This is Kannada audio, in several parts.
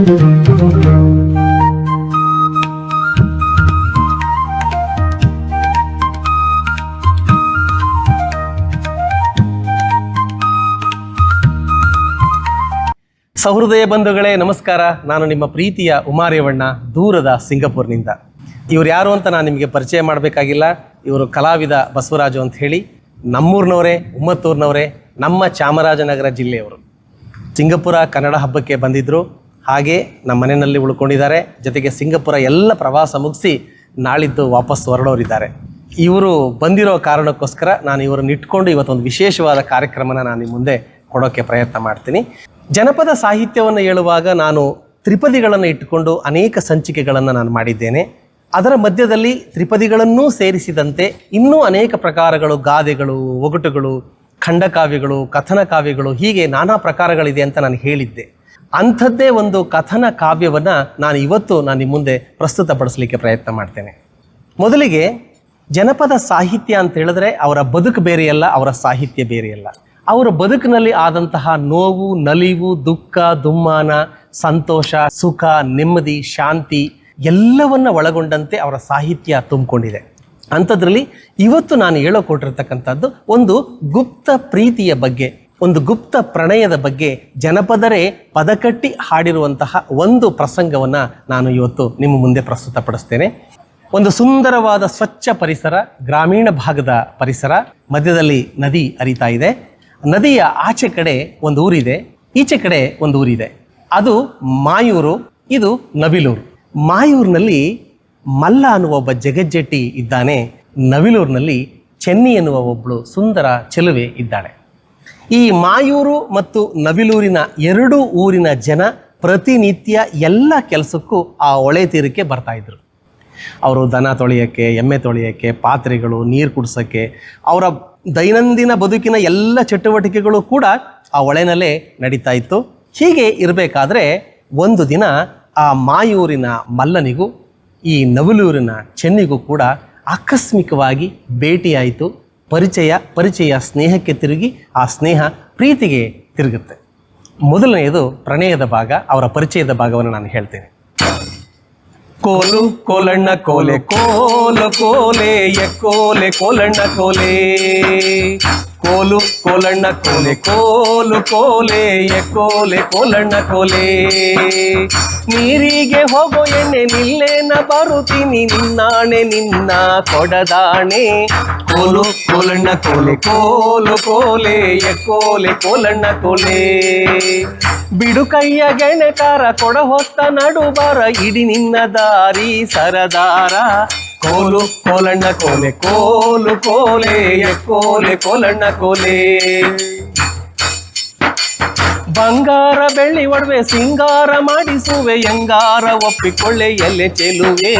ಸಹೃದಯ ಬಂಧುಗಳೇ, ನಮಸ್ಕಾರ. ನಾನು ನಿಮ್ಮ ಪ್ರೀತಿಯ ಉಮಾರೇವಣ್ಣ, ದೂರದ ಸಿಂಗಪುರ್ನಿಂದ. ಇವ್ರು ಯಾರು ಅಂತ ನಾನು ನಿಮಗೆ ಪರಿಚಯ ಮಾಡಬೇಕಾಗಿಲ್ಲ. ಇವರು ಕಲಾವಿದ ಬಸವರಾಜು ಅಂತ ಹೇಳಿ, ನಮ್ಮೂರಿನವರೇ, ಉಮ್ಮತ್ತೂರಿನವರೇ, ನಮ್ಮ ಚಾಮರಾಜನಗರ ಜಿಲ್ಲೆಯವರು. ಸಿಂಗಪುರ ಕನ್ನಡ ಹಬ್ಬಕ್ಕೆ ಬಂದಿದ್ದರು ಹಾಗೆ ನಮ್ಮ ಮನೆಯಲ್ಲಿ ಉಳ್ಕೊಂಡಿದ್ದಾರೆ. ಜೊತೆಗೆ ಸಿಂಗಪುರ ಎಲ್ಲ ಪ್ರವಾಸ ಮುಗಿಸಿ ನಾಳಿದ್ದು ವಾಪಸ್ ಹೊರಡೋರಿದ್ದಾರೆ. ಇವರು ಬಂದಿರೋ ಕಾರಣಕ್ಕೋಸ್ಕರ ನಾನು ಇವರನ್ನು ಇಟ್ಕೊಂಡು ಇವತ್ತೊಂದು ವಿಶೇಷವಾದ ಕಾರ್ಯಕ್ರಮನ ನಾನು ನಿಮ್ಮ ಮುಂದೆ ಕೊಡೋಕ್ಕೆ ಪ್ರಯತ್ನ ಮಾಡ್ತೀನಿ. ಜನಪದ ಸಾಹಿತ್ಯವನ್ನು ಹೇಳುವಾಗ ನಾನು ತ್ರಿಪದಿಗಳನ್ನು ಇಟ್ಟುಕೊಂಡು ಅನೇಕ ಸಂಚಿಕೆಗಳನ್ನು ನಾನು ಮಾಡಿದ್ದೇನೆ. ಅದರ ಮಧ್ಯದಲ್ಲಿ ತ್ರಿಪದಿಗಳನ್ನೂ ಸೇರಿಸಿದಂತೆ ಇನ್ನೂ ಅನೇಕ ಪ್ರಕಾರಗಳು, ಗಾದೆಗಳು, ಒಗಟುಗಳು, ಖಂಡಕಾವ್ಯಗಳು ಕಥನ ಕಾವ್ಯಗಳು ಹೀಗೆ ನಾನಾ ಪ್ರಕಾರಗಳಿದೆ ಅಂತ ನಾನು ಹೇಳಿದ್ದೆ. ಅಂಥದ್ದೇ ಒಂದು ಕಥನ ಕಾವ್ಯವನ್ನು ನಾನು ಇವತ್ತು ನಾನು ನಿಮ್ಮ ಮುಂದೆ ಪ್ರಸ್ತುತಪಡಿಸಲಿಕ್ಕೆ ಪ್ರಯತ್ನ ಮಾಡ್ತೇನೆ. ಮೊದಲಿಗೆ ಜನಪದ ಸಾಹಿತ್ಯ ಅಂತ ಹೇಳಿದ್ರೆ ಅವರ ಬದುಕು ಬೇರೆಯಲ್ಲ, ಅವರ ಸಾಹಿತ್ಯ ಬೇರೆಯಲ್ಲ. ಅವರ ಬದುಕಿನಲ್ಲಿ ಆದಂತಹ ನೋವು, ನಲಿವು, ದುಃಖ, ದುಮ್ಮಾನ, ಸಂತೋಷ, ಸುಖ, ನೆಮ್ಮದಿ, ಶಾಂತಿ ಎಲ್ಲವನ್ನ ಒಳಗೊಂಡಂತೆ ಅವರ ಸಾಹಿತ್ಯ ತುಂಬಿಕೊಂಡಿದೆ. ಅಂಥದ್ರಲ್ಲಿ ಇವತ್ತು ನಾನು ಹೇಳೋಕೊಟ್ಟಿರ್ತಕ್ಕಂಥದ್ದು ಒಂದು ಗುಪ್ತ ಪ್ರೀತಿಯ ಬಗ್ಗೆ. ಒಂದು ಗುಪ್ತ ಪ್ರಣಯದ ಬಗ್ಗೆ ಜನಪದರೇ ಪದಕಟ್ಟಿ ಹಾಡಿರುವಂತಹ ಒಂದು ಪ್ರಸಂಗವನ್ನು ನಾನು ಇವತ್ತು ನಿಮ್ಮ ಮುಂದೆ ಪ್ರಸ್ತುತಪಡಿಸ್ತೇನೆ. ಒಂದು ಸುಂದರವಾದ ಸ್ವಚ್ಛ ಪರಿಸರ, ಗ್ರಾಮೀಣ ಭಾಗದ ಪರಿಸರ, ಮಧ್ಯದಲ್ಲಿ ನದಿ ಹರಿತಾ ಇದೆ. ನದಿಯ ಆಚೆ ಕಡೆ ಒಂದು ಊರಿದೆ, ಈಚೆ ಕಡೆ ಒಂದು ಊರಿದೆ. ಅದು ಮಾಯೂರು, ಇದು ನವಿಲೂರು. ಮಾಯೂರಿನಲ್ಲಿ ಮಲ್ಲ ಅನ್ನುವ ಒಬ್ಬ ಜಗಜ್ಜೆಟ್ಟಿ ಇದ್ದಾನೆ. ನವಿಲೂರಿನಲ್ಲಿ ಚೆನ್ನಿ ಎನ್ನುವ ಒಬ್ಬಳು ಸುಂದರ ಚೆಲುವೆ ಇದ್ದಾಳೆ. ಈ ಮಾಯೂರು ಮತ್ತು ನವಿಲೂರಿನ ಎರಡು ಊರಿನ ಜನ ಪ್ರತಿನಿತ್ಯ ಎಲ್ಲ ಕೆಲಸಕ್ಕೂ ಆ ಹೊಳೆ ತೀರಕ್ಕೆ ಬರ್ತಾಯಿದ್ರು ಅವರು ದನ ತೊಳೆಯೋಕ್ಕೆ, ಎಮ್ಮೆ ತೊಳೆಯೋಕ್ಕೆ, ಪಾತ್ರೆಗಳು, ನೀರು ಕುಡಿಸೋಕ್ಕೆ, ಅವರ ದೈನಂದಿನ ಬದುಕಿನ ಎಲ್ಲ ಚಟುವಟಿಕೆಗಳು ಕೂಡ ಆ ಹೊಳೆನಲ್ಲೇ ನಡೀತಾ ಇತ್ತು. ಹೀಗೆ ಇರಬೇಕಾದ್ರೆ ಒಂದು ದಿನ ಆ ಮಾಯೂರಿನ ಮಲ್ಲನಿಗೂ ಈ ನವಲೂರಿನ ಚೆನ್ನಿಗೂ ಕೂಡ ಆಕಸ್ಮಿಕವಾಗಿ ಭೇಟಿಯಾಯಿತು. ಪರಿಚಯ ಪರಿಚಯ ಸ್ನೇಹಕ್ಕೆ ತಿರುಗಿ ಆ ಸ್ನೇಹ ಪ್ರೀತಿಗೆ ತಿರುಗುತ್ತೆ. ಮೊದಲನೆಯದು ಪ್ರಣಯದ ಭಾಗ, ಅವರ ಪರಿಚಯದ ಭಾಗವನ್ನು ನಾನು ಹೇಳ್ತೇನೆ. ಕೋಲು, ಕೋಲಣ್ಣ, ಕೋಲೆ, ಕೋಲು, ಕೋಲೆ ಕೋಲೆ, ಕೋಲಣ್ಣ, ಕೋಲೆ. ಕೋಲು ಕೋಲಣ್ಣ ಕೋಲೆ, ಕೋಲು ಕೋಲೆ ಕೋಲೆ, ಕೋಲಣ್ಣ ಕೋಲೆ. ನೀರಿಗೆ ಹೋಗೋ ಎಣ್ಣೆ ನಿಲ್ಲೇನ ಬರುತ್ತೀನಿ, ನಿನ್ನಾಣೆ ನಿನ್ನ ಕೊಡದಾಣೆ. ಕೋಲು ಕೋಲಣ್ಣ ಕೋಲೆ, ಕೋಲು ಕೋಲೆ ಕೋಲೆ, ಕೋಲಣ್ಣ ಕೋಲೆ. ಬಿಡು ಕೈಯ ಗೆಣೆಕಾರ ಕೊಡ ಹೊತ್ತ ನಡುಬಾರ ಇಡಿ ನಿನ್ನ ದಾರಿ ಸರದಾರ. ಕೋಲು ಕೋಲಣ್ಣ ಕೋಲೆ, ಕೋಲು ಕೋಲೆ ಕೋಲೆ ಕೋಲಣ್ಣ ಕೋಲೆ. ಬಂಗಾರ ಬೆಳ್ಳಿ ಒಡವೆ ಸಿಂಗಾರ ಮಾಡಿಸುವೆ ಎಂಗಾರ ಒಪ್ಪಿಕೊಳ್ಳೆ, ಎಲೆ ಚೆಲುವೆ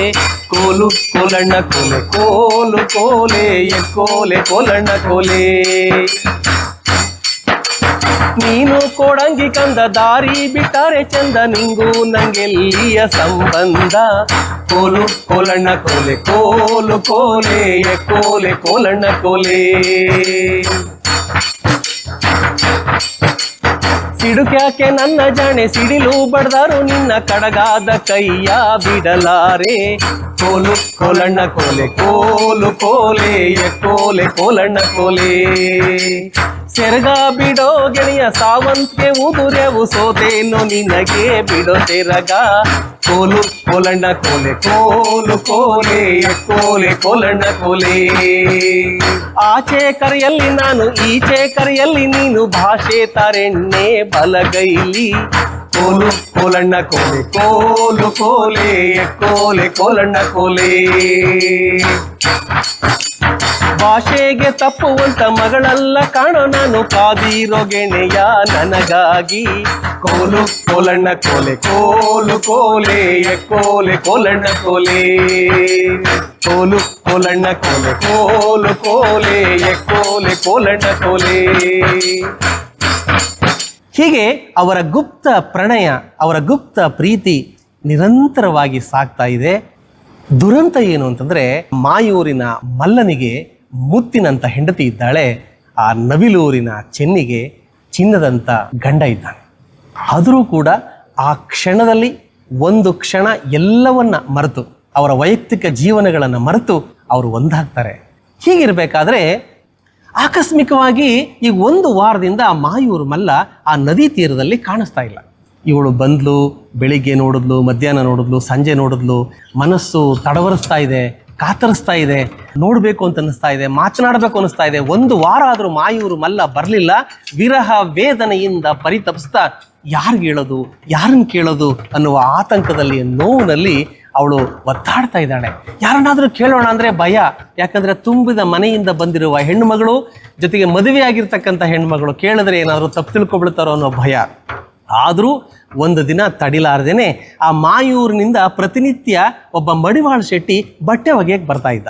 ಕೋಲು ಕೋಲಣ್ಣ ಕೋಲೆ, ಕೋಲು ಕೋಲೆ ಕೋಲೆ ಕೋಲಣ್ಣ ಕೋಲೆ. ನೀನು ಕೊಡಂಗಿ ಕಂದ ದಾರಿ ಬಿಟ್ಟರೆ ಚಂದ ನಿಂಗೂ ನಂಗೆಲ್ಲಿಯ ಸಂಬಂಧ? ಕೋಲು ಕೋಲಣ್ಣ ಕೋಲೆ, ಕೋಲು ಕೋಲೆ ಕೋಲೆ ಕೋಲಣ್ಣ ಕೋಲೆ. ಸಿಡುಕ್ಯಾಕೆ ನನ್ನ ಜಾಣೆ ಸಿಡಿಲು ಬಡ್ದಾರು ನಿನ್ನ ಕಡಗಾದ ಕೈಯ ಬಿಡಲಾರೆ. ಕೋಲು ಕೋಲಣ್ಣ ಕೋಲೆ, ಕೋಲು ಕೋಲೆ ಕೋಲೆ, ಕೋಲಣ್ಣ ಕೋಲೆ. ಸೆರಗ ಬಿಡೋ ಗೆಳೆಯ ಸಾವಂತ್ಗೆ ಉದುರೆವು ಸೋತೇನು ನಿನಗೆ ಬಿಡೋ ಸೆರಗ. ಕೋಲು ಕೋಲಣ್ಣ ಕೋಲೆ, ಕೋಲು ಕೋಲೆ ಕೋಲೆ, ಕೋಲಣ್ಣ ಕೋಲೆ. ಆಚೆ ಕರೆಯಲ್ಲಿ ನಾನು, ಈಚೆ ಕರೆಯಲ್ಲಿ ನೀನು ಭಾಷೆ ತರೆಣ್ಣೆ ಬಲಗೈಲಿ ಕೋಲು ಕೋಲಣ್ಣ ಕೋಲೆ ಕೋಲು ಕೋಲೆ ಕೋಲೆ ಕೋಲಣ್ಣ ಕೋಲೆ ಭಾಷೆಗೆ ತಪ್ಪುವಂತ ಮಗಳಲ್ಲ ಕಾಣೋ ನಾನು ಕಾದಿರೋ ಗೆಣೆಯ ನನಗಾಗಿ ಕೋಲು ಕೋಲಣ್ಣ ಕೋಲೆ ಕೋಲು ಕೋಲೆ ಕೋಲೆ ಕೋಲಣ್ಣ ಕೋಲೆ ಕೋಲು ಕೋಲಣ್ಣ ಕೋಲೆ ಕೋಲು ಕೋಲೆ ಕೋಲೆ ಕೋಲಣ್ಣ ಕೋಲೆ ಹೀಗೆ ಅವರ ಗುಪ್ತ ಪ್ರಣಯ, ಅವರ ಗುಪ್ತ ಪ್ರೀತಿ ನಿರಂತರವಾಗಿ ಸಾಗ್ತಾ ಇದೆ. ದುರಂತ ಏನು ಅಂತಂದ್ರೆ ಮಾಯೂರಿನ ಮಲ್ಲನಿಗೆ ಮುತ್ತಿನಂತ ಹೆಂಡತಿ ಇದ್ದಾಳೆ. ಆ ನವಿಲೂರಿನ ಚೆನ್ನಿಗೆ ಚಿನ್ನದಂತ ಗಂಡ ಇದ್ದಾನೆ. ಆದರೂ ಕೂಡ ಆ ಕ್ಷಣದಲ್ಲಿ ಒಂದು ಕ್ಷಣ ಎಲ್ಲವನ್ನ ಮರೆತು, ಅವರ ವೈಯಕ್ತಿಕ ಜೀವನಗಳನ್ನು ಮರೆತು ಅವರು ಒಂದಾಗ್ತಾರೆ. ಹೀಗಿರಬೇಕಾದ್ರೆ ಆಕಸ್ಮಿಕವಾಗಿ ಈ ಒಂದು ವಾರದಿಂದ ಆ ಮಾಯೂರು ಮಲ್ಲ ಆ ನದಿ ತೀರದಲ್ಲಿ ಕಾಣಿಸ್ತಾ ಇಲ್ಲ. ಇವಳು ಬಂದ್ಲು, ಬೆಳಿಗ್ಗೆ ನೋಡಿದ್ಲು, ಮಧ್ಯಾಹ್ನ ನೋಡಿದ್ಲು, ಸಂಜೆ ನೋಡಿದ್ಲು, ಮನಸ್ಸು ತಡವರಿಸ್ತಾ ಇದೆ, ಕಾತರಿಸ್ತಾ ಇದೆ, ನೋಡಬೇಕು ಅಂತ ಅನ್ನಿಸ್ತಾ ಇದೆ, ಮಾತನಾಡಬೇಕು ಅನ್ನಿಸ್ತಾ ಇದೆ. ಒಂದು ವಾರ ಆದರೂ ಮಾಯೂರು ಮಲ್ಲ ಬರಲಿಲ್ಲ. ವಿರಹ ವೇದನೆಯಿಂದ ಪರಿತಪಿಸ್ತಾ ಯಾರಿಗೆ ಹೇಳೋದು ಯಾರನ್ನು ಕೇಳೋದು ಅನ್ನುವ ಆತಂಕದಲ್ಲಿ, ನೋವಿನಲ್ಲಿ ಅವಳು ಒತ್ತಾಡ್ತಾ ಇದ್ದಾಳೆ. ಯಾರನ್ನಾದರೂ ಕೇಳೋಣ ಅಂದ್ರೆ ಭಯ. ಯಾಕಂದ್ರೆ ತುಂಬಿದ ಮನೆಯಿಂದ ಬಂದಿರುವ ಹೆಣ್ಣುಮಗಳು, ಜೊತೆಗೆ ಮದುವೆ ಆಗಿರ್ತಕ್ಕಂಥ ಹೆಣ್ಮಗಳು ಕೇಳಿದ್ರೆ ಏನಾದರೂ ತಪ್ಪು ತಿಳ್ಕೊಬಿಡ್ತಾರೋ ಅನ್ನೋ ಭಯ. ಆದರೂ ಒಂದು ದಿನ ತಡಿಲಾರ್ದೇನೆ ಆ ಮಾಯೂರಿನಿಂದ ಪ್ರತಿನಿತ್ಯ ಒಬ್ಬ ಮಡಿವಾಳ ಶೆಟ್ಟಿ ಬಟ್ಟೆ ಒಗೆಯಕ್ಕೆ ಬರ್ತಾ ಇದ್ದ.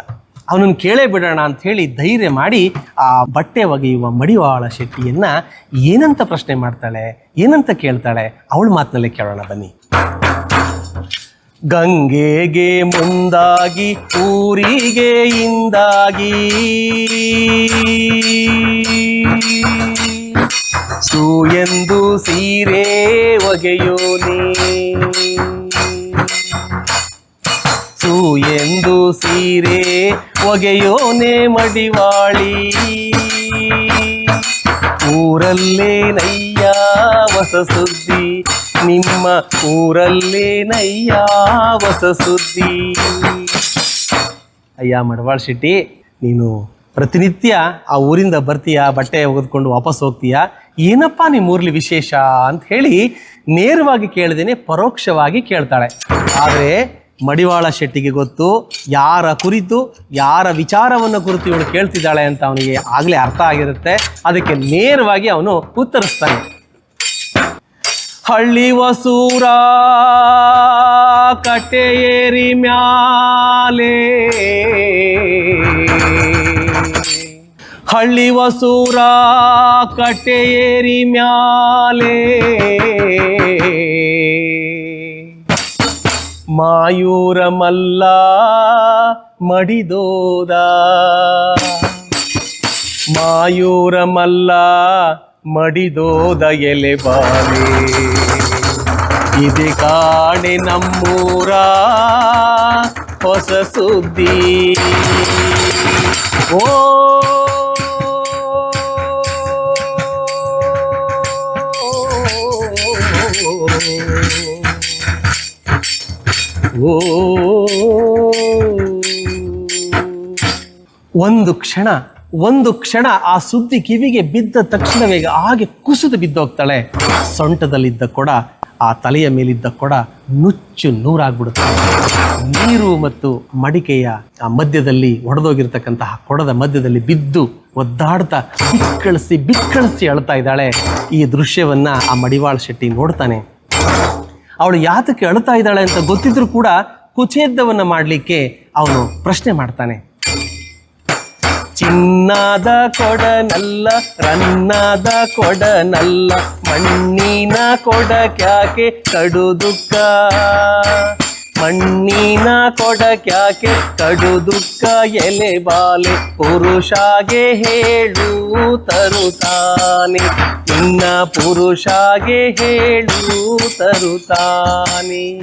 ಅವನನ್ನು ಕೇಳೇ ಬಿಡೋಣ ಅಂತ ಹೇಳಿ ಧೈರ್ಯ ಮಾಡಿ ಆ ಬಟ್ಟೆ ಒಗೆಯುವ ಮಡಿವಾಳ ಶೆಟ್ಟಿಯನ್ನ ಏನಂತ ಪ್ರಶ್ನೆ ಮಾಡ್ತಾಳೆ, ಏನಂತ ಕೇಳ್ತಾಳೆ, ಅವಳ ಮಾತಿನಲ್ಲೇ ಕೇಳೋಣ ಬನ್ನಿ. ಗಂಗೆಗೆ ಮುಂದಾಗಿ, ಊರಿಗೆ ಇಂದಾಗಿ. ಸೂ ಎಂದು ಸೀರೆ ಒಗೆಯೋನಿ ಸೂ ಎಂದು ಸೀರೆ ಒಗೆಯೋನೆ ಮಡಿವಾಳಿ. ಊರಲ್ಲೇ ನಯ್ಯ ಹೊಸ ಸುದ್ದಿ. ನಿಮ್ಮ ಊರಲ್ಲೇನಯ್ಯ ಹೊಸ ಸುದ್ದಿ. ಅಯ್ಯ ಮಡವಾಳ್ ಶೆಟ್ಟಿ, ನೀನು ಪ್ರತಿನಿತ್ಯ ಆ ಊರಿಂದ ಬರ್ತೀಯ? ಬಟ್ಟೆ ಒಗೆದುಕೊಂಡು ವಾಪಸ್ ಹೋಗ್ತೀಯ? ಏನಪ್ಪ ನಿಮ್ಮ ಊರ್ಲಿ ವಿಶೇಷ ಅಂತ ಹೇಳಿ ನೇರವಾಗಿ ಕೇಳ್ದೇನೆ, ಪರೋಕ್ಷವಾಗಿ ಕೇಳ್ತಾಳೆ. ಆದರೆ ಮಡಿವಾಳ ಶೆಟ್ಟಿಗೆ ಗೊತ್ತು, ಯಾರ ಕುರಿತು, ಯಾರ ವಿಚಾರವನ್ನು ಕುರಿತು ಇವಳು ಕೇಳ್ತಿದ್ದಾಳೆ ಅಂತ ಅವನಿಗೆ ಆಗಲೇ ಅರ್ಥ ಆಗಿರುತ್ತೆ. ಅದಕ್ಕೆ ನೇರವಾಗಿ ಅವನು ಉತ್ತರಿಸ್ತಾನೆ. ಹಳ್ಳಿ ವಸೂರ ಕಟೆಯೇರಿ ಮ್ಯಾಲೆ. ಹಳ್ಳಿ ವಸೂರ ಕಟೆಯೇರಿ ಮ್ಯಾಲೆ. ಮಾಯೂರ ಮಲ್ಲ ಮಡಿದೋದ. ಮಾಯೂರ ಮಲ್ಲ ಮಡಿದೋದ ಎಲೆ ಬಾಲೆ. ಇದೆ ಕಾಣೆ ನಮ್ಮೂರ ಹೊಸ ಸುದ್ದಿ. ಓ! ಒಂದು ಕ್ಷಣ ಒಂದು ಕ್ಷಣ ಆ ಸುದ್ದಿ ಕಿವಿಗೆ ಬಿದ್ದ ತಕ್ಷಣವೇ ಹಾಗೆ ಕುಸಿದು ಬಿದ್ದೋಗ್ತಾಳೆ. ಸೊಂಟದಲ್ಲಿದ್ದ ಕೊಡ, ಆ ತಲೆಯ ಮೇಲಿದ್ದ ಕೊಡ ನುಚ್ಚು ನೂರಾಗ್ಬಿಡುತ್ತೆ. ನೀರು ಮತ್ತು ಮಡಿಕೆಯ ಆ ಮಧ್ಯದಲ್ಲಿ ಒಡೆದೋಗಿರ್ತಕ್ಕಂತಹ ಕೊಡದ ಮಧ್ಯದಲ್ಲಿ ಬಿದ್ದು ಒದ್ದಾಡ್ತಾ ಬಿಕ್ಕಳಿಸಿ ಬಿಕ್ಕಳಿಸಿ ಅಳ್ತಾ ಇದ್ದಾಳೆ. ಈ ದೃಶ್ಯವನ್ನ ಆ ಮಡಿವಾಳ ಶೆಟ್ಟಿ ನೋಡ್ತಾನೆ. ಅವಳು ಯಾತಕ್ಕೆ ಅಳ್ತಾ ಇದ್ದಾಳೆ ಅಂತ ಗೊತ್ತಿದ್ರು ಕೂಡ ಕುಚೇದ್ದವನ್ನ ಮಾಡಲಿಕ್ಕೆ ಅವನು ಪ್ರಶ್ನೆ ಮಾಡ್ತಾನೆ. ಚಿನ್ನದ ಕೊಡನಲ್ಲ, ರನ್ನಾದ ಕೊಡನಲ್ಲ, ಮಣ್ಣಿನ ಕೊಡ ಕ್ಯಾಕೆ ಕಡು ದುಃಖ? ಮಣ್ಣಿನ ಕೊಡ ಕ್ಯಾಕೆ ಕಡು ದುಃಖ? ಎಲೆ ಬಾಲೆ ಪುರುಷಾಗೆ ಹೇಳು, ತರುತ್ತಾನೆ. ಇನ್ನ ಪುರುಷಾಗೆ ಹೇಳು, ತರುತ್ತಾನೆ.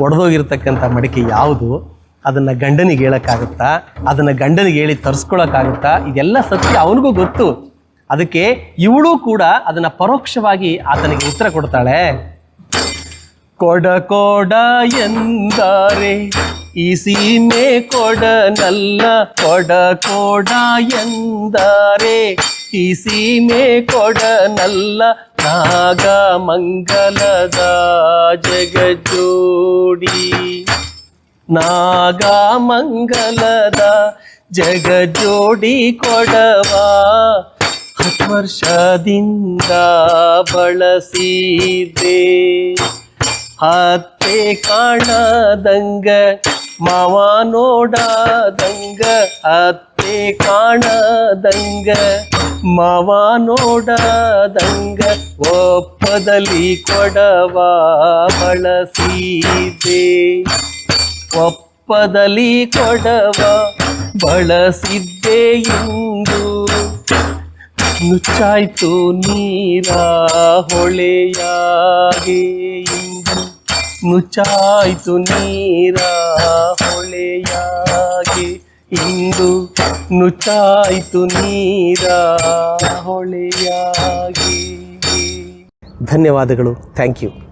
ಒಡೆದೋಗಿರ್ತಕ್ಕಂಥ ಮಡಿಕೆ ಯಾವುದು? ಅದನ್ನ ಗಂಡನಿಗೆ ಹೇಳೋಕ್ಕಾಗುತ್ತಾ? ಅದನ್ನು ಗಂಡನಿಗೆ ಹೇಳಿ ತರಿಸ್ಕೊಳಕ್ಕಾಗುತ್ತಾ? ಇದೆಲ್ಲ ಸತ್ಯ, ಅವನಿಗೂ ಗೊತ್ತು. ಅದಕ್ಕೆ ಇವಳು ಕೂಡ ಅದನ್ನು ಪರೋಕ್ಷವಾಗಿ ಆತನಿಗೆ ಉತ್ತರ ಕೊಡ್ತಾಳೆ. ಕೊಡ ಕೊಡ ಎಂದರೆ, ಈ ಸೀಮೆ ಕೊಡನಲ್ಲ. ಕೊಡ ಕೊಡ ಎಂದರೆ, ಈ ಸೀಮೆ ಕೊಡನಲ್ಲ. ನಾಗ ಮಂಗಲದ ಜಗಜೋಡಿ ನಾಗ ಮಂಗಲದ ಜಗಜೋಡಿ ಕೊಡವ. ಹತ್ತು ವರ್ಷದಿಂದ ಬಳಸಿದೆ. ಹತ್ತೆ ಕಾಣದಂಗ, ಮಾವ ನೋಡದಂಗ ಅತ್ತೆ ಕಾಣದಂಗ, ಮಾವ ನೋಡದಂಗ ಒಪ್ಪದಲ್ಲಿ ಕೊಡವ, ಬಳಸಿದೆ. ಒಪ್ಪದಲ್ಲಿ ಕೊಡವ ಬಳಸಿದ್ದೆ ಎಂದು. ನುಚ್ಚಾಯ್ತು ನೀರ ಹೊಳೆಯಾಗೆ ಇಂದು ನುಚ್ಚಾಯ್ತು ನೀರ ಹೊಳೆಯಾಗೆ ಇಂದು ನುಚ್ಚಾಯ್ತು ನೀರ ಹೊಳೆಯಾಗಿ. ಧನ್ಯವಾದಗಳು. Thank you